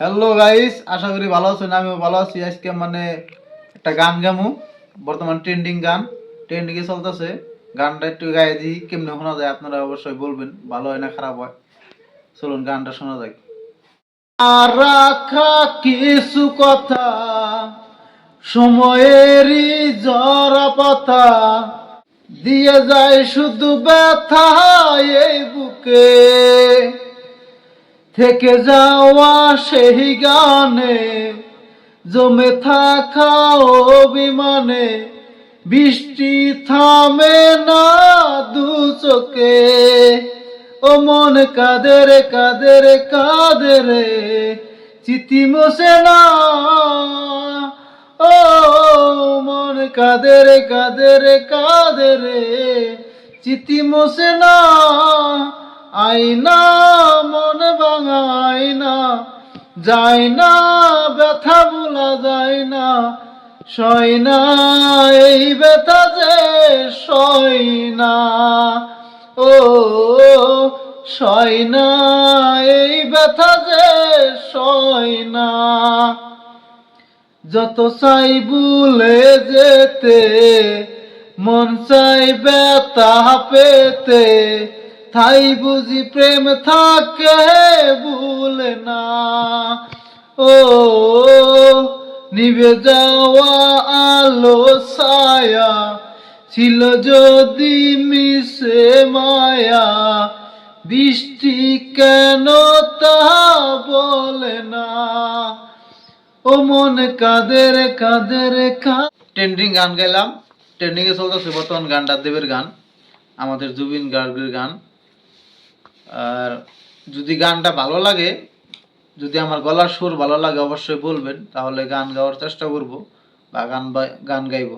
Hello guys আশা করি ভালো আছেন, আমিও ভালো আছি। আজকে মানে একটা গান গামু। বর্তমান ট্রেন্ডিং গান। ট্রেন্ডিং এ চলতেছে। গানটা একটু গায়ে দিই, কেমনে শোনা যায় আপনারা অবশ্যই বলবেন। ভালো হয় না খারাপ হয়? চলুন, গানটা শোনা যাক। আর কিছু কথা, সময়েরই জরা পাতা দিয়ে যায় শুধু ব্যথা এই বুকে। থেকে যাওয়া সেই গানে, জমে থাকা অভিমানে বৃষ্টি থামে না দু চোখে। ও মন কাদের কাদের কাদের চিতি মোসে না। ও মন কাদের কাদের কাদের চিতি মোসে না। যায় না ব্যথা ভোলা যায় না সয় না এই ব্যথা যে সয় না ও সয় না এই ব্যথা যে সয় না যত চাই ভুলে যেতে, মন চাই ব্যথা পেতে, তাই বুঝি প্রেম থাকে। ও, নিভে যাওয়া আলো ছায়া ছিল যদি মিশে মায়া, বৃষ্টি কেন তা বলে না? ও মন কাদের কাদের কা ট্রেন্ডিং গান গাইলাম। ট্রেন্ডিং এ চলতেছে বর্তমান গানটা দেবের গান, আমাদের জুবিন গার্গের গান। আর যদি গানটা ভালো লাগে যদি আমার গলার সুর ভালো লাগে, অবশ্যই বলবেন, তাহলে গান গাওয়ার চেষ্টা করব বা গান গান গাইবো।